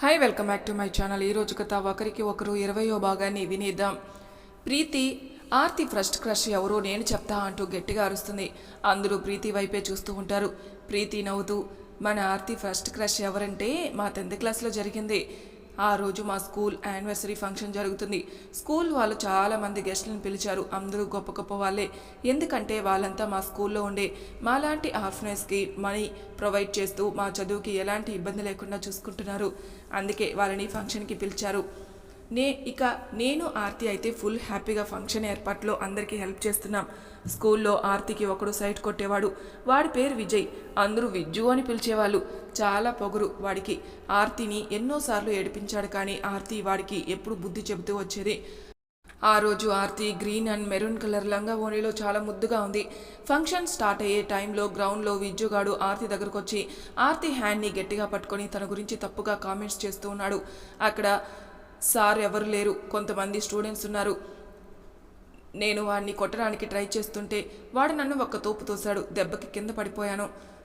Hi welcome back to my channel ఈ రోజు కథ ఒకరికి ఒకరు ఇరవయో భాగాన్ని వినేద్దాం. ప్రీతి ఆర్తి ఫస్ట్ క్రష్ ఎవరో నేను చెప్తా అంటూ గట్టిగా అరుస్తుంది. అందరూ ప్రీతి వైపే చూస్తూ ఉంటారు. ప్రీతి నవ్వుతూ మన ఆర్తి ఫస్ట్ క్రష్ ఎవరంటే మా టెన్త్ క్లాస్లో జరిగింది. ఆ రోజు మా స్కూల్ యానివర్సరీ ఫంక్షన్ జరుగుతుంది. స్కూల్ వాళ్ళు చాలా మంది గెస్ట్లను పిలిచారు. అందరూ గొప్ప గొప్ప వాళ్ళే. ఎందుకంటే వాళ్ళంతా మా స్కూల్లో ఉండే. మాలాంటి ఆర్ఫనైజ్కి మనీ ప్రొవైడ్ చేస్తూ మా చదువుకి ఎలాంటి ఇబ్బంది లేకుండా చూసుకుంటున్నారు. అందుకే వాళ్ళని ఫంక్షన్కి పిలిచారు. నే ఇక నేను ఆర్తి అయితే ఫుల్ హ్యాపీగా ఫంక్షన్ ఏర్పాట్లో అందరికీ హెల్ప్ చేస్తున్నాం. స్కూల్లో ఆర్తికి ఒకడు సైట్ కొట్టేవాడు. వాడి పేరు విజయ్. అందరూ విజ్జు అని పిలిచేవాళ్ళు. చాలా పొగరు వాడికి. ఆర్తిని ఎన్నోసార్లు ఏడిపించాడు కానీ ఆర్తి వాడికి ఎప్పుడు బుద్ధి చెబుతూ వచ్చేది. ఆ రోజు Aarti green and maroon colour లంగా ఓణిలో చాలా ముద్దుగా ఉంది. ఫంక్షన్ స్టార్ట్ అయ్యే టైంలో గ్రౌండ్లో విజ్జుగాడు ఆర్తి దగ్గరకు వచ్చి ఆర్తి హ్యాండ్ని గట్టిగా పట్టుకొని తన గురించి తప్పుగా కామెంట్స్ చేస్తూ ఉన్నాడు. అక్కడ సార్ ఎవరు లేరు. కొంతమంది స్టూడెంట్స్ ఉన్నారు. నేను వాడిని కొట్టడానికి ట్రై చేస్తుంటే వాడు నన్ను ఒక్క తోపు తోశాడు. దెబ్బకి కింద పడిపోయాను.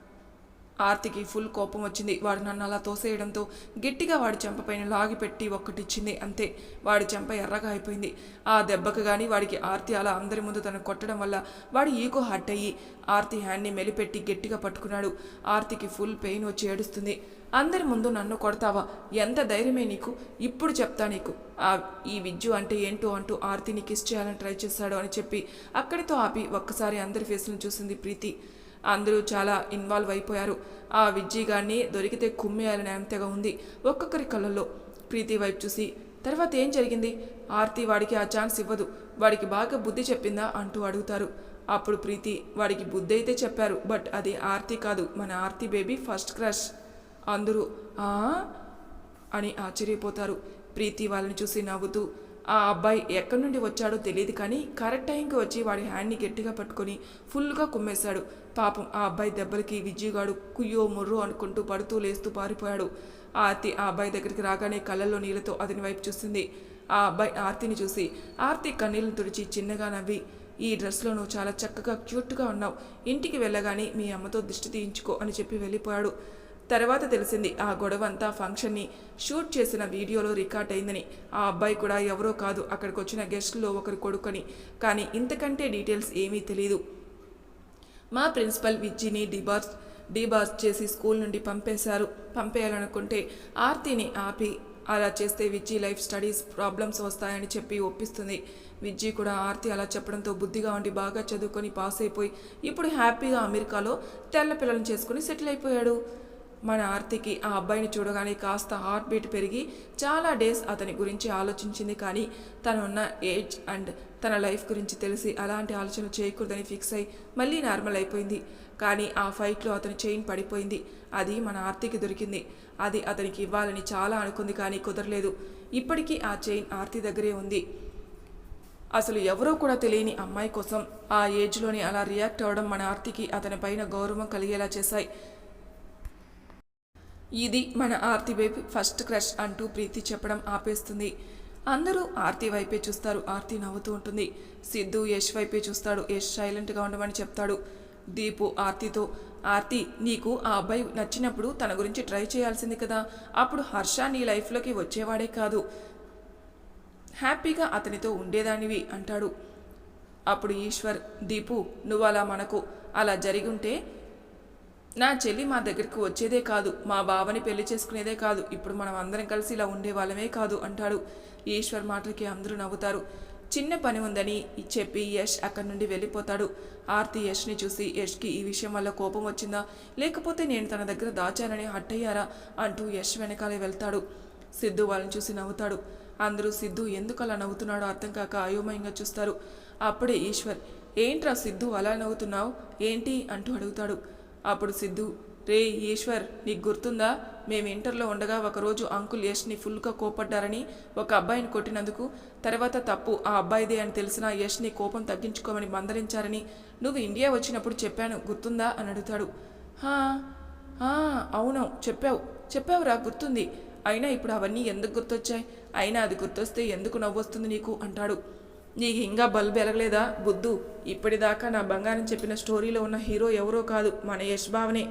ఆర్తికి ఫుల్ కోపం వచ్చింది. వాడు నన్ను అలా తోసేయడంతో గట్టిగా వాడి చెంపపైన పైన లాగిపెట్టి ఒక్కటిచ్చింది. అంతే వాడి చెంప ఎర్రగా అయిపోయింది. ఆ దెబ్బకు కానీ వాడికి ఆర్తి అలా అందరి ముందు తను కొట్టడం వల్ల వాడు ఈకో హట్ అయ్యి ఆర్తి హ్యాండ్ని మెలిపెట్టి గట్టిగా పట్టుకున్నాడు. ఆర్తికి ఫుల్ పెయిన్ వచ్చి ఏడుస్తుంది. అందరి ముందు నన్ను కొడతావా? ఎంత ధైర్యమే నీకు? ఇప్పుడు చెప్తా నీకు. ఆ ఈ విద్యు అంటే ఏంటో అంటూ ఆర్తిని కిస్ చేయాలని ట్రై చేశాడు అని చెప్పి అక్కడితో ఆపి ఒక్కసారి అందరి ఫేస్ను చూసింది ప్రీతి. అందరూ చాలా ఇన్వాల్వ్ అయిపోయారు. ఆ విజ్జి గారిని దొరికితే కుమ్మేయాలని అంతగా ఉంది. ఒక్కొక్కరి కళ్ళల్లో ప్రీతి వైపు చూసి తర్వాత ఏం జరిగింది? ఆర్తి వాడికి ఆ ఛాన్స్ ఇవ్వదు. వాడికి బాగా బుద్ధి చెప్పిందా? అంటూ అడుగుతారు. అప్పుడు ప్రీతి వాడికి బుద్ధి అయితే చెప్పారు బట్ అది ఆర్తి కాదు. మన ఆర్తి బేబీ ఫస్ట్ క్రష్. అందరూ ఆ? అని ఆశ్చర్యపోతారు. ప్రీతి వాళ్ళని చూసి నవ్వుతూ ఆ అబ్బాయి ఎక్కడి నుండి వచ్చాడో తెలియదు కానీ కరెక్ట్ టైంకి వచ్చి వాడి హ్యాండ్ని గట్టిగా పట్టుకొని ఫుల్గా కుమ్మేశాడు. పాపం ఆ అబ్బాయి దెబ్బలకి విజయగాడు కుయ్యో ముర్రో అనుకుంటూ పడుతూ లేస్తూ పారిపోయాడు. ఆర్తి ఆ అబ్బాయి దగ్గరికి రాగానే కళ్ళల్లో నీళ్ళతో అతని వైపు చూసింది. ఆ అబ్బాయి ఆర్తిని చూసి ఆర్తి కన్నీళ్ళను తుడిచి చిన్నగా నవ్వి ఈ డ్రెస్లో నువ్వు చాలా చక్కగా క్యూట్గా ఉన్నావు. ఇంటికి వెళ్ళగానే మీ అమ్మతో దిష్టి తీయించుకో అని చెప్పి వెళ్ళిపోయాడు. తర్వాత తెలిసింది ఆ గొడవ అంతా ఫంక్షన్ని షూట్ చేసిన వీడియోలో రికార్డ్ అయిందని. ఆ అబ్బాయి కూడా ఎవరో కాదు అక్కడికి వచ్చిన గెస్ట్లో ఒకరి కొడుకని. కానీ ఇంతకంటే డీటెయిల్స్ ఏమీ తెలియదు మా ప్రిన్సిపల్ విజ్జిని డిబార్స్ డీబార్స్ చేసి స్కూల్ నుండి పంపేశారు. పంపేయాలనుకుంటే ఆర్తిని ఆపి అలా చేస్తే విజ్జీ లైఫ్ స్టడీస్ ప్రాబ్లమ్స్ వస్తాయని చెప్పి ఒప్పిస్తుంది. విజ్జి కూడా ఆర్తి అలా చెప్పడంతో బుద్ధిగా ఉండి బాగా చదువుకొని పాస్ అయిపోయి ఇప్పుడు హ్యాపీగా అమెరికాలో తెల్ల పిల్లలను చేసుకుని సెటిల్ అయిపోయాడు. మన ఆర్తికి ఆ అబ్బాయిని చూడగానే కాస్త హార్ట్ బీట్ పెరిగి చాలా డేస్ అతని గురించి ఆలోచించింది కానీ తనున్న ఏజ్ అండ్ తన లైఫ్ గురించి తెలిసి అలాంటి ఆలోచన చేయకూడదని ఫిక్స్ అయి మళ్ళీ నార్మల్ అయిపోయింది. కానీ ఆ ఫైట్లో అతని చైన్ పడిపోయింది. అది మన ఆర్తికి దొరికింది. అది అతనికి ఇవ్వాలని చాలా అనుకుంది కానీ కుదరలేదు. ఇప్పటికీ ఆ చైన్ ఆర్తి దగ్గరే ఉంది. అసలు ఎవరో కూడా తెలియని అమ్మాయి కోసం ఆ ఏజ్లోనే అలా రియాక్ట్ అవ్వడం మన ఆర్తికి అతని పైన గౌరవం కలిగేలా చేశాయి. ఇది మన ఆర్తి వైపు ఫస్ట్ క్రష్ అంటూ ప్రీతి చెప్పడం ఆపేస్తుంది. అందరూ ఆర్తి వైపే చూస్తారు. ఆర్తి నవ్వుతూ ఉంటుంది. సిద్ధు యష్ వైపే చూస్తాడు. యష్ సైలెంట్గా ఉండమని చెప్తాడు. దీపు ఆర్తితో ఆర్తి నీకు ఆ అబ్బాయి నచ్చినప్పుడు తన గురించి ట్రై చేయాల్సింది కదా. అప్పుడు హర్ష నీ లైఫ్లోకి వచ్చేవాడే కాదు. హ్యాపీగా అతనితో ఉండేదానివి అంటాడు. అప్పుడు ఈశ్వర్ దీపు నువ్వు అలా మనకు అలా జరిగి ఉంటే నా చెల్లి మా దగ్గరికి వచ్చేదే కాదు మా బావని పెళ్ళి చేసుకునేదే కాదు ఇప్పుడు మనం అందరం కలిసి ఇలా ఉండే వాళ్ళమే కాదు అంటాడు. ఈశ్వర్ మాటలకి అందరూ నవ్వుతారు. చిన్న పని ఉందని చెప్పి యష్ అక్కడి నుండి వెళ్ళిపోతాడు. ఆర్తి యష్ని చూసి యష్కి ఈ విషయం వల్ల కోపం వచ్చిందా? లేకపోతే నేను తన దగ్గర దాచానని హట్టయ్యారా? అంటూ యష్ వెనకాలే వెళ్తాడు. సిద్ధు వాళ్ళని చూసి నవ్వుతాడు. అందరూ సిద్ధు ఎందుకు అలా నవ్వుతున్నాడో అర్థం కాక అయోమయంగా చూస్తారు. అప్పుడే ఈశ్వర్ ఏంట్రా సిద్ధు అలా నవ్వుతున్నావు? ఏంటి? అంటూ అడుగుతాడు. అప్పుడు సిద్ధు రే ఈశ్వర్ నీకు గుర్తుందా? మేము ఇంటర్లో ఉండగా ఒకరోజు అంకుల్ యష్ని ఫుల్గా కోపడ్డారని ఒక అబ్బాయిని కొట్టినందుకు తర్వాత తప్పు ఆ అబ్బాయిదే అని తెలిసిన యష్ని కోపం తగ్గించుకోమని మందలించారని నువ్వు ఇండియా వచ్చినప్పుడు చెప్పాను గుర్తుందా? అని అడుగుతాడు. "హా, అవును చెప్పావు చెప్పావురా గుర్తుంది. అయినా ఇప్పుడు అవన్నీ ఎందుకు గుర్తొచ్చాయి? అయినా అది గుర్తొస్తే ఎందుకు నవ్వొస్తుంది నీకు? అంటాడు. నీకు ఇంకా బల్బు ఎలగలేదా బుద్ధు ఇప్పటిదాకా నా బంగారం చెప్పిన స్టోరీలో ఉన్న హీరో ఎవరో కాదు మన యష్ బావనే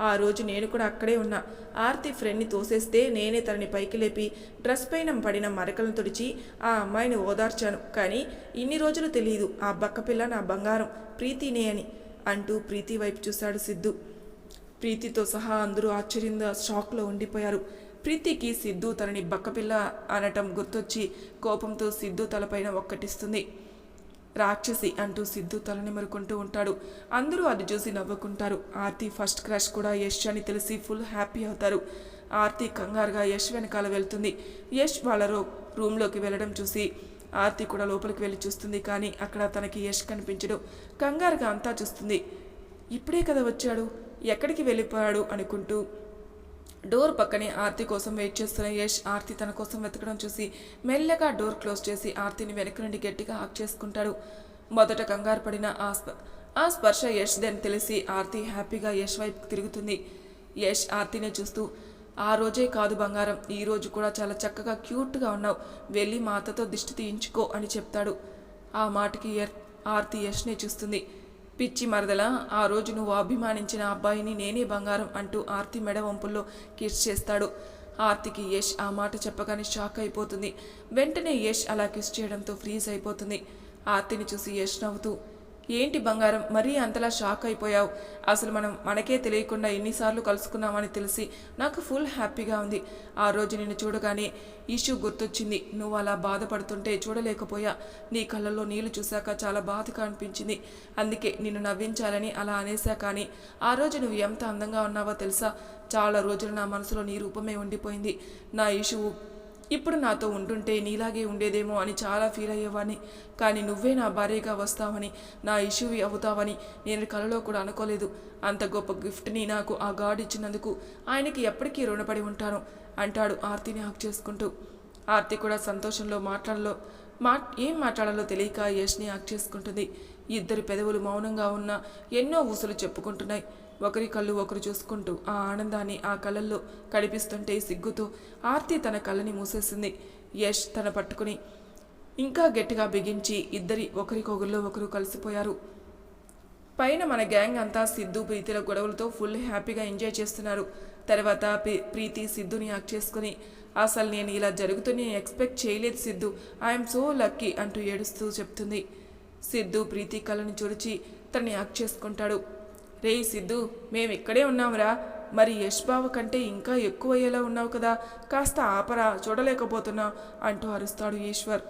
ఆ రోజు నేను కూడా అక్కడే ఉన్నా. ఆర్తి ఫ్రెండ్ని తోసేస్తే నేనే తనని పైకి లేపి డ్రెస్ పైన పడిన మరకలను తుడిచి ఆ అమ్మాయిని ఓదార్చాను. కానీ ఇన్ని రోజులు తెలియదు ఆ బక్కపిల్ల నా బంగారం ప్రీతినే అని అంటూ ప్రీతి వైపు చూశాడు సిద్ధు. ప్రీతితో సహా అందరూ ఆశ్చర్యంగా షాక్లో ఉండిపోయారు. ప్రీతికి సిద్ధు తనని బక్కపిల్ల అనటం గుర్తొచ్చి కోపంతో సిద్ధు తలపైన ఒక్కటిస్తుంది. రాక్షసి అంటూ సిద్ధు తలనిమరుకుంటూ ఉంటాడు. అందరూ అది చూసి నవ్వుకుంటారు. ఆర్తి ఫస్ట్ క్రాష్ కూడా యష్ అని తెలిసి ఫుల్ హ్యాపీ అవుతారు. ఆర్తి కంగారుగా యష్ వెనకాల వెళ్తుంది. యష్ వాళ్ళ రూమ్లోకి వెళ్ళడం చూసి ఆర్తి కూడా లోపలికి వెళ్ళి చూస్తుంది కానీ అక్కడ తనకి యష్ కనిపించడు. కంగారుగా అంతా చూస్తుంది. ఇప్పుడే కదా వచ్చాడు? ఎక్కడికి వెళ్ళిపోయాడు? అనుకుంటూ డోర్ పక్కనే ఆర్తి కోసం వెయిట్ చేస్తున్న యష్ ఆర్తి తన కోసం వెతకడం చూసి మెల్లగా డోర్ క్లోజ్ చేసి ఆర్తిని వెనక నుండి గట్టిగా హాక్ చేసుకుంటాడు. మొదట కంగారు పడిన ఆ స్ప ఆ స్పర్శ యష్దని తెలిసి ఆర్తి హ్యాపీగా యష్ వైపు తిరుగుతుంది. యష్ ఆర్తిని చూస్తూ ఆ రోజే కాదు బంగారం ఈ రోజు కూడా చాలా చక్కగా క్యూట్గా ఉన్నావు వెళ్ళి మా అత్తతో దిష్టి తీయించుకో అని చెప్తాడు. ఆ మాటకి ఆర్తి యష్నే చూస్తుంది. పిచ్చి మరదల ఆ రోజు నువ్వు అభిమానించిన అబ్బాయిని నేనే బంగారం అంటూ ఆర్తి మెడ వంపుల్లో కిస్ చేస్తాడు. ఆర్తికి యష్ ఆ మాట చెప్పగానే షాక్ అయిపోతుంది. వెంటనే యష్ అలా కిస్ చేయడంతో ఫ్రీజ్ అయిపోతుంది. ఆర్తిని చూసి యష్ నవ్వుతూ ఏంటి బంగారం? మరీ అంతలా షాక్ అయిపోయావు. అసలు మనం మనకే తెలియకుండా ఎన్నిసార్లు కలుసుకున్నామని తెలిసి నాకు ఫుల్ హ్యాపీగా ఉంది. ఆ రోజు నిన్ను చూడగానే ఇష్యూ గుర్తొచ్చింది. నువ్వు అలా బాధపడుతుంటే చూడలేకపోయా. నీ కళ్ళల్లో నీళ్ళు చూశాక చాలా బాధగా అనిపించింది. అందుకే నిన్ను నవ్వించాలని అలా అనేసా కానీ ఆ రోజు నువ్వు ఎంత అందంగా ఉన్నావో తెలుసా? చాలా రోజులు నా మనసులో నీ రూపమే ఉండిపోయింది. నా ఇష్యూ ఇప్పుడు నాతో ఉంటుంటే నీలాగే ఉండేదేమో అని చాలా ఫీల్ అయ్యేవాడిని. కానీ నువ్వే నా భార్యగా వస్తావని నా ఇష్యూవి అవుతావని నేను కలలో కూడా అనుకోలేదు. అంత గొప్ప గిఫ్ట్ని నాకు ఆ గాడ్ ఇచ్చినందుకు ఆయనకి ఎప్పటికీ రుణపడి ఉంటాను అంటాడు ఆర్తిని హక్ చేసుకుంటూ. ఆర్తి కూడా సంతోషంలో మాట్లాడలో మా ఏం మాట్లాడాలో తెలియక యష్ని హక్ చేసుకుంటుంది. ఇద్దరు పెదవులు మౌనంగా ఉన్న ఎన్నో ఊసులు చెప్పుకుంటున్నాయి. ఒకరి కళ్ళు ఒకరు చూసుకుంటూ ఆ ఆనందాన్ని ఆ కళ్ళల్లో కనిపిస్తుంటే సిగ్గుతో ఆర్తి తన కళ్ళని మూసేసింది. యష్ తన పట్టుకుని ఇంకా గట్టిగా బిగించి ఇద్దరి ఒకరికొకరిలో ఒకరు కలిసిపోయారు. పైన మన గ్యాంగ్ అంతా సిద్ధు ప్రీతిల గొడవలతో ఫుల్ హ్యాపీగా ఎంజాయ్ చేస్తున్నారు. తర్వాత ప్రీ- ప్రీతి సిద్ధుని యాక్ట్ చేసుకుని అసలు నేను ఇలా జరుగుతూనే ఎక్స్పెక్ట్ చేయలేదు సిద్ధు. ఐఎమ్ సో లక్కీ అంటూ ఏడుస్తూ చెప్తుంది. సిద్ధు ప్రీతి కళ్ళని చుడిచి తనని యాక్ట్ చేసుకుంటాడు. రేయ్ సిద్ధు మేము ఇక్కడే ఉన్నాంరా. మరి యష్ బావ కంటే ఇంకా ఎక్కువ అయ్యేలా ఉన్నావు కదా. కాస్త ఆపరా చూడలేకపోతున్నా అంటూ అరుస్తాడు ఈశ్వర్.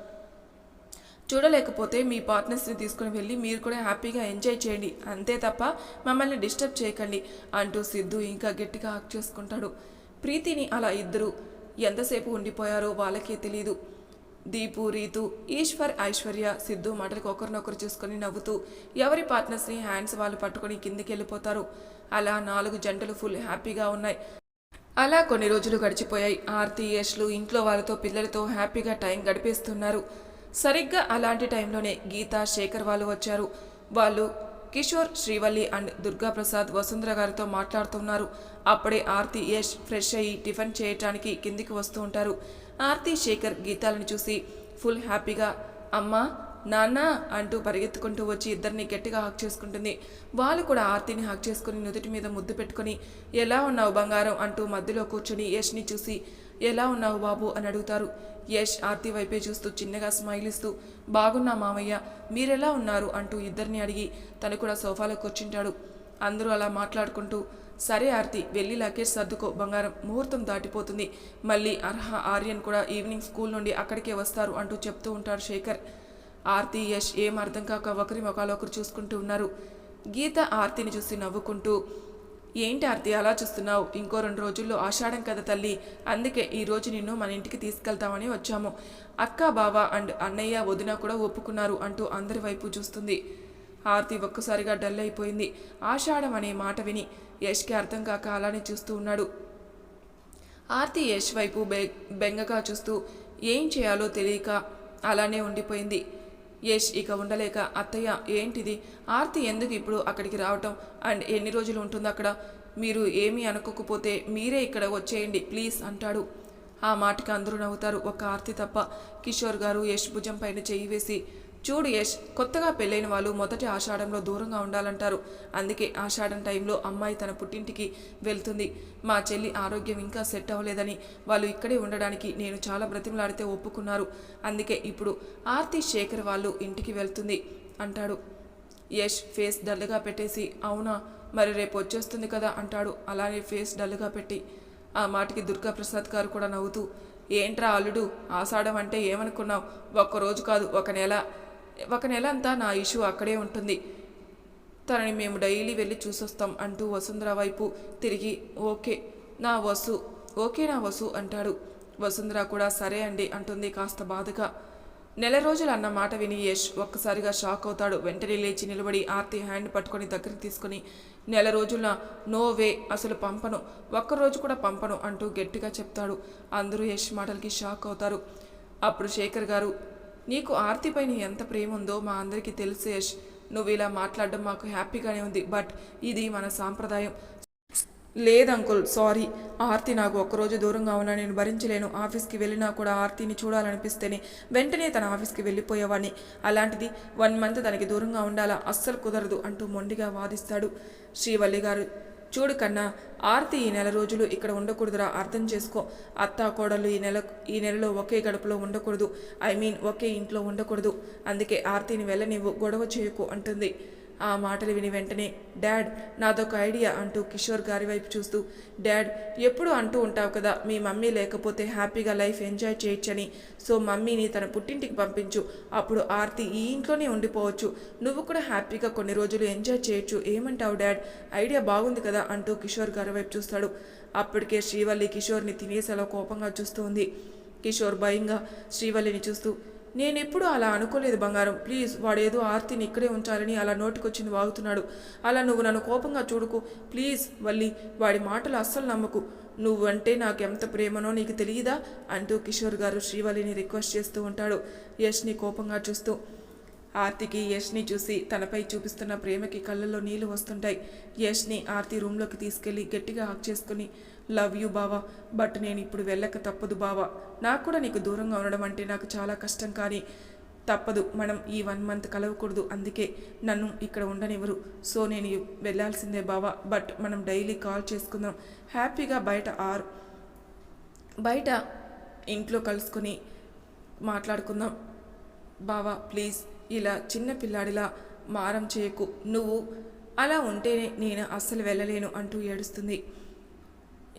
చూడలేకపోతే మీ పార్ట్నర్స్ని తీసుకుని వెళ్ళి మీరు కూడా హ్యాపీగా ఎంజాయ్ చేయండి. అంతే తప్ప మమ్మల్ని డిస్టర్బ్ చేయకండి అంటూ సిద్ధు ఇంకా గట్టిగా హక్ చేసుకుంటాడు. ప్రీతిని అలా ఇద్దరు ఎంతసేపు ఉండిపోయారో వాళ్ళకే తెలియదు దీపు రీతు ఈశ్వర్ ఐశ్వర్య సిద్ధు మాటలకు ఒకరినొకరు చూసుకొని నవ్వుతూ ఎవరి పార్ట్నర్స్ని హ్యాండ్స్ వాళ్ళు పట్టుకొని కిందికి వెళ్ళిపోతారు అలా నాలుగు జంటలు ఫుల్ హ్యాపీగా ఉన్నాయి. అలా కొన్ని రోజులు గడిచిపోయాయి. ఆర్తి యష్లు ఇంట్లో వాళ్ళతో పిల్లలతో హ్యాపీగా టైం గడిపేస్తున్నారు. సరిగ్గా అలాంటి టైంలోనే గీత శేఖర్ వాళ్ళు వచ్చారు. వాళ్ళు కిషోర్ శ్రీవల్లి అండ్ దుర్గాప్రసాద్ వసుంధర గారితో మాట్లాడుతున్నారు. అప్పుడే ఆర్తి యష్ ఫ్రెష్ అయ్యి టిఫిన్ చేయటానికి కిందికి వస్తూ ఉంటారు. ఆర్తి శేఖర్ గీతాలను చూసి ఫుల్ హ్యాపీగా అమ్మా నాన్న అంటూ పరిగెత్తుకుంటూ వచ్చి ఇద్దరిని గట్టిగా హక్ చేసుకుంటుంది. వాళ్ళు కూడా ఆర్తిని హక్ చేసుకుని నుదుటి మీద ముద్దు పెట్టుకుని ఎలా ఉన్నావు బంగారం? అంటూ మధ్యలో కూర్చుని యష్ని చూసి ఎలా ఉన్నావు బాబు? అని అడుగుతారు. యష్ ఆర్తి వైపే చూస్తూ చిన్నగా స్మైల్ ఇస్తూ బాగున్నా మామయ్య మీరెలా ఉన్నారు? అంటూ ఇద్దరిని అడిగి తను కూడా సోఫాలో కూర్చుంటాడు. అందరూ అలా మాట్లాడుకుంటూ సరే ఆర్తి వెళ్ళి లగేజ్ సర్దుకో. బంగారం ముహూర్తం దాటిపోతుంది. మళ్ళీ అర్హ ఆర్యన్ కూడా ఈవినింగ్ స్కూల్ నుండి అక్కడికే వస్తారు అంటూ చెప్తూ ఉంటాడు శేఖర్. ఆర్తి యష్ ఏం అర్థం కాక ఒకరి ఒకరు చూసుకుంటూ ఉన్నారు. గీత ఆర్తిని చూసి నవ్వుకుంటూ ఏంటి ఆర్తి అలా చూస్తున్నావు? ఇంకో రెండు రోజుల్లో ఆషాఢం కదా తల్లి. అందుకే ఈరోజు నిన్ను మన ఇంటికి తీసుకెళ్తామని వచ్చాము. అక్క బావ అండ్ అన్నయ్య వదిన కూడా ఒప్పుకున్నారు అంటూ అందరి వైపు చూస్తుంది. ఆర్తి ఒక్కసారిగా డల్ అయిపోయింది. ఆషాఢం అనే మాట విని యష్కి అర్థం కాక అలానే చూస్తూ ఉన్నాడు. ఆర్తి యష్ వైపు బె బెంగగా చూస్తూ ఏం చేయాలో తెలియక అలానే ఉండిపోయింది. యష్ ఇక ఉండలేక అత్తయ్య ఏంటిది? ఆర్తి ఎందుకు ఇప్పుడు అక్కడికి రావటం? అండ్ ఎన్ని రోజులు ఉంటుంది అక్కడ? మీరు ఏమీ అనుకోకపోతే మీరే ఇక్కడ వచ్చేయండి ప్లీజ్ అంటాడు. ఆ మాటకి అందరూ నవ్వుతారు. ఒక ఆర్తి తప్ప కిషోర్ గారు యష్ భుజం పైన చేయి వేసి చూడు యష్ కొత్తగా పెళ్ళైన వాళ్ళు మొదటి ఆషాఢంలో దూరంగా ఉండాలంటారు. అందుకే ఆషాఢం టైంలో అమ్మాయి తన పుట్టింటికి వెళ్తుంది. మా చెల్లి ఆరోగ్యం ఇంకా సెట్ అవ్వలేదని వాళ్ళు ఇక్కడే ఉండడానికి నేను చాలా బ్రతిమలాడితే ఒప్పుకున్నారు. అందుకే ఇప్పుడు ఆర్తి శేఖర్ వాళ్ళు ఇంటికి వెళ్తుంది అంటాడు. యష్ ఫేస్ డల్గా పెట్టేసి అవునా మరి రేపు వచ్చేస్తుంది కదా అంటాడు. అలానే ఫేస్ డల్గా పెట్టి ఆ మాటకి దుర్గా ప్రసాద్ గారు కూడా నవ్వుతూ ఏంట్రా అల్లుడు ఆషాఢం అంటే ఏమనుకున్నావు? ఒక్క రోజు కాదు ఒక నెల. ఒక నెల అంతా నా ఇష్యూ అక్కడే ఉంటుంది. తనని మేము డైలీ వెళ్ళి చూసొస్తాం అంటూ వసుంధర వైపు తిరిగి ఓకే నా వసు ఓకే నా వసు అంటాడు. వసుంధర కూడా సరే అండి అంటుంది కాస్త బాధగా. నెల రోజులు అన్న మాట విని యష్ ఒక్కసారిగా షాక్ అవుతాడు. వెంటనే లేచి నిలబడి ఆర్తి హ్యాండ్ పట్టుకొని దగ్గరికి తీసుకొని నెల రోజుల నో వే అసలు పంపను ఒక్కరోజు కూడా పంపను అంటూ గట్టిగా చెప్తాడు. అందరూ యష్ మాటలకి షాక్ అవుతారు. అప్పుడు శేఖర్ గారు నీకు ఆర్తిపైన ఎంత ప్రేమ ఉందో మా అందరికీ తెలుసు యష్. నువ్వు ఇలా మాట్లాడడం మాకు హ్యాపీగానే ఉంది బట్ ఇది మన సాంప్రదాయం. లేదు అంకుల్ సారీ. ఆర్తి నాకు ఒక్కరోజు దూరంగా ఉన్నా నేను భరించలేను. ఆఫీస్కి వెళ్ళినా కూడా ఆర్తిని చూడాలనిపిస్తేనే వెంటనే తన ఆఫీస్కి వెళ్ళిపోయేవాడిని. అలాంటిది వన్ మంత్ తనకి దూరంగా ఉండాలా? అస్సలు కుదరదు అంటూ మొండిగా వాదిస్తాడు శ్రీవల్లి గారు. చూడు కన్నా ఆర్తి ఈ నెల రోజులు ఇక్కడ ఉండకూడదురా అర్థం చేసుకో. అత్త కోడలు ఈ నెల ఈ నెలలో ఒకే గడపలో ఉండకూడదు. ఐ మీన్ ఒకే ఇంట్లో ఉండకూడదు. అందుకే ఆర్తిని వెళ్ళనివ్వు గొడవ చేయకు అంటుంది. ఆ మాటలు విని వెంటనే డాడ్ నాదొక ఐడియా అంటూ కిషోర్ గారి వైపు చూస్తూ డాడ్ ఎప్పుడు అంటూ ఉంటావు కదా మీ మమ్మీ లేకపోతే హ్యాపీగా లైఫ్ ఎంజాయ్ చేయొచ్చని. సో మమ్మీని తన పుట్టింటికి పంపించు. అప్పుడు ఆర్తి ఈ ఇంట్లోనే ఉండిపోవచ్చు. నువ్వు కూడా హ్యాపీగా కొన్ని రోజులు ఎంజాయ్ చేయొచ్చు. ఏమంటావు డాడ్? ఐడియా బాగుంది కదా అంటూ కిషోర్ గారి వైపు చూస్తాడు. అప్పటికే శ్రీవల్లి కిషోర్ని తినేసేలా కోపంగా చూస్తూ ఉంది. కిషోర్ భయంగా శ్రీవల్లిని చూస్తూ నేనెప్పుడు అలా అనుకోలేదు బంగారం. ప్లీజ్ వాడేదో ఆర్తిని ఇక్కడే ఉంచాలని అలా నోటికొచ్చింది వాగుతున్నాడు. అలా నువ్వు నన్ను కోపంగా చూడుకు. ప్లీజ్ వల్లి వాడి మాటలు అస్సలు నమ్మకు. నువ్వంటే నాకు ఎంత ప్రేమనో నీకు తెలియదా అంటూ కిషోర్ గారు శ్రీవల్లిని రిక్వెస్ట్ చేస్తూ ఉంటాడు. యష్ని కోపంగా చూస్తూ ఆర్తికి యష్ని చూసి తనపై చూపిస్తున్న ప్రేమకి కళ్ళల్లో నీళ్ళు వస్తుంటాయి. యష్ని ఆర్తి రూమ్లోకి తీసుకెళ్ళి గట్టిగా హక్ చేసుకుని లవ్ యూ బావా బట్ నేను ఇప్పుడు వెళ్ళక తప్పదు బావా. నాకు కూడా నీకు దూరంగా ఉండడం అంటే నాకు చాలా కష్టం కానీ తప్పదు. మనం ఈ వన్ మంత్ కలవకూడదు. అందుకే నన్ను ఇక్కడ ఉండనివ్వరు. సో నేను వెళ్ళాల్సిందే బావా. బట్ మనం డైలీ కాల్ చేసుకుందాం. హ్యాపీగా బయట ఆర్ బయట ఇంట్లో కలుసుకొని మాట్లాడుకుందాం. బావా ప్లీజ్. ఇలా చిన్న పిల్లాడిలా మారం చేయకు. నువ్వు అలా ఉంటేనే నేను అస్సలు వెళ్ళలేను అంటూ ఏడుస్తుంది.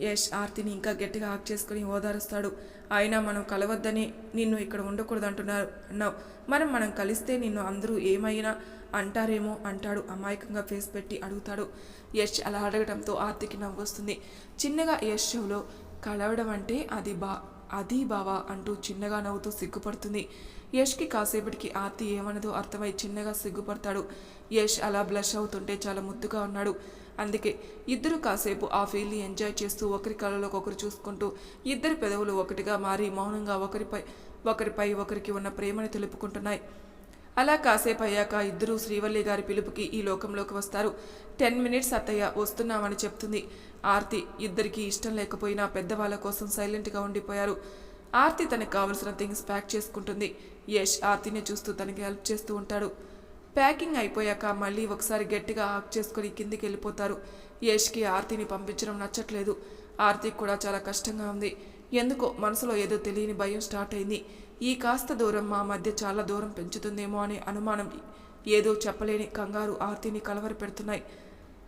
యష్ ఆర్తిని ఇంకా గట్టిగా ఆక్ చేసుకుని ఓదారుస్తాడు. అయినా మనం కలవద్దని నిన్ను ఇక్కడ ఉండకూడదు అంటున్నారు అన్నావు మనం మనం కలిస్తే నిన్ను అందరూ ఏమైనా అంటారేమో అంటాడు. అమాయకంగా ఫేస్ పెట్టి అడుగుతాడు. యష్ అలా అడగడంతో ఆర్తికి నవ్వు వస్తుంది చిన్నగా యష్ షోలో కలవడం అంటే అది బా అది బావా అంటూ చిన్నగా నవ్వుతూ సిగ్గుపడుతుంది. యష్కి కాసేపటికి ఆర్తి ఏమన్నదో అర్థమై చిన్నగా సిగ్గుపడతాడు. యష్ అలా బ్లష్ అవుతుంటే చాలా ముద్దుగా ఉన్నాడు. అందుకే ఇద్దరు కాసేపు ఆ ఫీల్ని ఎంజాయ్ చేస్తూ ఒకరి కళ్ళలోకి ఒకరు చూసుకుంటూ ఇద్దరి పెదవులు ఒకటిగా మారి మౌనంగా ఒకరిపై ఒకరిపై ఒకరికి ఉన్న ప్రేమను తెలుపుకుంటున్నాయి. అలా కాసేపు అయ్యాక ఇద్దరూ శ్రీవల్లి గారి పిలుపుకి ఈ లోకంలోకి వస్తారు. టెన్ మినిట్స్ అత్తయ్య వస్తున్నామని చెప్తుంది. ఆర్తి ఇద్దరికీ ఇష్టం లేకపోయినా పెద్దవాళ్ళ కోసం సైలెంట్గా ఉండిపోయారు. ఆర్తి తనకు కావలసిన థింగ్స్ ప్యాక్ చేసుకుంటుంది. యష్ ఆర్తిని చూస్తూ తనకి హెల్ప్ చేస్తూ ఉంటాడు. ప్యాకింగ్ అయిపోయాక మళ్ళీ ఒకసారి గట్టిగా ఆక్ చేసుకుని కిందికి వెళ్ళిపోతారు. యష్కి ఆర్తిని పంపించడం నచ్చట్లేదు. ఆర్తికి కూడా చాలా కష్టంగా ఉంది. ఎందుకో మనసులో ఏదో తెలియని భయం స్టార్ట్ అయింది. ఈ కాస్త దూరం మా మధ్య చాలా దూరం పెంచుతుందేమో అనే అనుమానం ఏదో చెప్పలేని కంగారు ఆర్తిని కలవరి పెడుతున్నాయి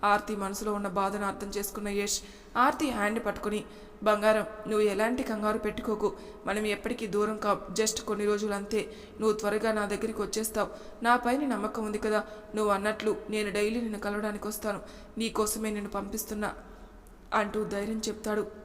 ఆర్తి మనసులో ఉన్న బాధను అర్థం చేసుకున్న యష్ ఆర్తి హ్యాండ్ పట్టుకుని బంగారం నువ్వు ఎలాంటి కంగారు పెట్టుకోకు. మనం ఎప్పటికీ దూరం కా. జస్ట్ కొన్ని రోజులు అంతే నువ్వు త్వరగా నా దగ్గరికి వచ్చేస్తావు. నా పైన నమ్మకం ఉంది కదా. నువ్వు అన్నట్లు నేను డైలీ నిన్ను కలవడానికి వస్తాను నీ కోసమే నేను పంపిస్తున్నా అంటూ ధైర్యం చెప్తాడు.